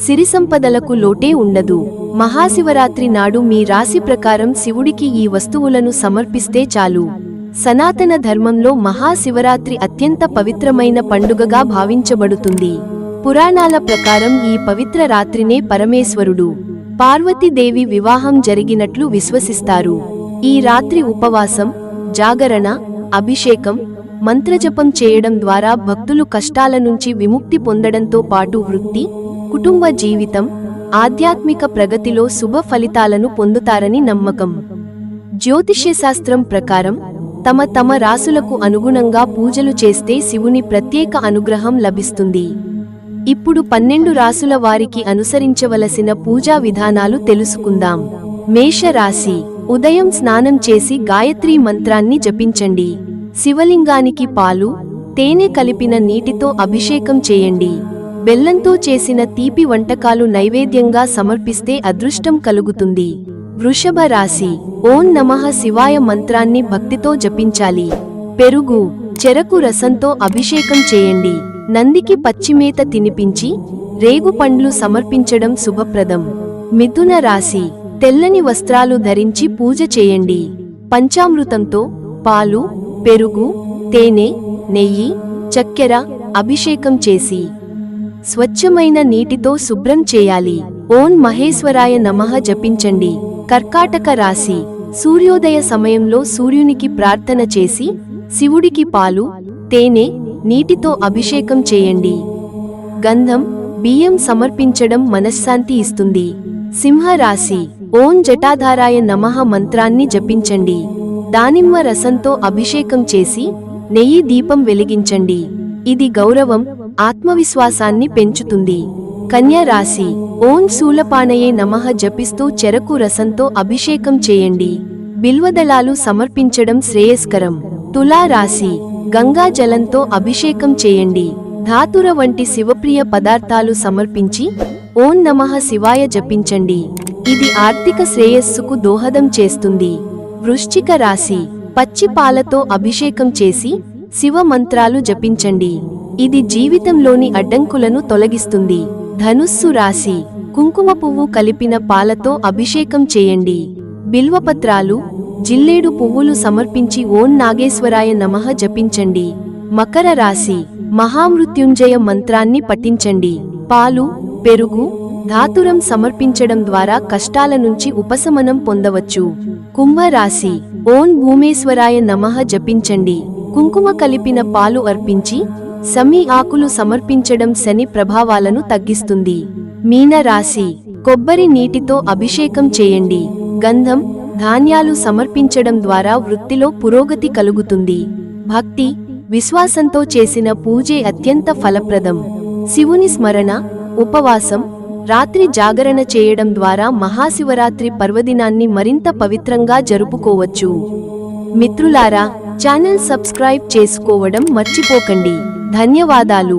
సిరి సంపదలకు లోటే ఉండదు. మహాశివరాత్రి నాడు మీ రాశి ప్రకారం శివుడికి ఈ వస్తువులను సమర్పిస్తే చాలు. సనాతన ధర్మంలో మహాశివరాత్రి అత్యంత పవిత్రమైన పండుగగా భావించబడుతుంది. పురాణాల ప్రకారం ఈ పవిత్ర రాత్రినే పరమేశ్వరుడు పార్వతీదేవి వివాహం జరిగినట్లు విశ్వసిస్తారు. ఈ రాత్రి ఉపవాసం జాగరణ అభిషేకం మంత్రజపం చేయడం ద్వారా భక్తులు కష్టాల నుంచి విముక్తి పొందడంతో పాటు వృత్తి కుటుంబ జీవితం ఆధ్యాత్మిక ప్రగతిలో శుభ ఫలితాలను పొందుతారని నమ్మకం. జ్యోతిష్యశాస్త్రం ప్రకారం తమ తమ రాసులకు అనుగుణంగా పూజలు చేస్తే శివుని ప్రత్యేక అనుగ్రహం లభిస్తుంది. ఇప్పుడు పన్నెండు రాసుల వారికి అనుసరించవలసిన పూజా విధానాలు తెలుసుకుందాం. మేష రాశి ఉదయం స్నానం చేసి గాయత్రీ మంత్రాన్ని జపించండి. శివలింగానికి పాలు తేనె కలిపిన నీటితో అభిషేకం చేయండి. బెల్లంతో చేసిన తీపి వంటకాలు నైవేద్యంగా సమర్పిస్తే అదృష్టం కలుగుతుంది. వృషభ రాశి ఓం నమః శివాయ మంత్రాన్ని భక్తితో జపించాలి. పెరుగు చెరకు రసంతో అభిషేకం చేయండి. నందికి పచ్చిమేత తినిపించి రేగు పండ్లు సమర్పించడం శుభప్రదం. మిథున రాశి తెల్లని వస్త్రాలు ధరించి పూజ చేయండి. పంచామృతంతో పాలు పెరుగు తేనె నెయ్యి చక్కెర అభిషేకం చేసి స్వచ్ఛమైన నీటితో శుభ్రం చేయాలి. ఓం మహేశ్వరాయ నమః జపించండి. కర్కాటక రాశి. సూర్యోదయ సమయంలో సూర్యునికి ప్రార్థన చేసి శివుడికి పాలు తేనె నీటితో అభిషేకం చేయండి. గంధం బియ్యం సమర్పించడం మనశ్శాంతి ఇస్తుంది. సింహ రాశి ఓం జటాధారాయ నమః మంత్రాన్ని జపించండి. దానిమ్మ రసంతో అభిషేకం చేసి నెయ్యి దీపం వెలిగించండి. ఇది గౌరవం ఆత్మవిశ్వాసాన్ని పెంచుతుంది. కన్య రాశి ఓం శూలపానయే నమః జపిస్తూ చెరకు రసంతో అభిషేకం చేయండి. బిల్వదళాలు సమర్పించడం శ్రేయస్కరం. తులా రాశి గంగా జలంతో అభిషేకం చేయండి. ధాతుర వంటి శివప్రియ పదార్థాలు సమర్పించి ఓం నమః శివాయ జపించండి. ఇది ఆర్థిక శ్రేయస్సుకు దోహదం చేస్తుంది. వృశ్చిక రాశి పచ్చి పాలతో అభిషేకం చేసి శివ మంత్రాలు జపించండి. ఇది జీవితంలోని అడ్డంకులను తొలగిస్తుంది. ధనుస్సు రాశి కుంకుమ పువ్వు కలిపిన పాలతో అభిషేకం చేయండి. బిల్వపత్రాలు జిల్లేడు పువ్వులు సమర్పించి ఓం నాగేశ్వరాయ నమః జపించండి. మకర రాశి మహామృత్యుంజయ మంత్రాన్ని పఠించండి. పాలు పెరుగు ధాతురం సమర్పించడం ద్వారా కష్టాల నుంచి ఉపశమనం పొందవచ్చు. కుంభరాశి ఓం భూమేశ్వరాయ నమః జపించండి. కుంకుమ కలిపిన పాలు అర్పించి సమీ ఆకులు సమర్పించడం శని ప్రభావాలను తగ్గిస్తుంది. మీన రాశి కొబ్బరి నీటితో అభిషేకం చేయండి. గంధం ధాన్యాలు సమర్పించడం ద్వారా వృత్తిలో పురోగతి కలుగుతుంది. భక్తి విశ్వాసంతో చేసిన పూజే అత్యంత ఫలప్రదం. శివుని స్మరణ ఉపవాసం రాత్రి జాగరణ చేయడం ద్వారా మహాశివరాత్రి పర్వదినాన్ని మరింత పవిత్రంగా జరుపుకోవచ్చు. మిత్రులారా ఛానల్ సబ్స్క్రైబ్ చేసుకోవడం మర్చిపోకండి. ధన్యవాదాలు.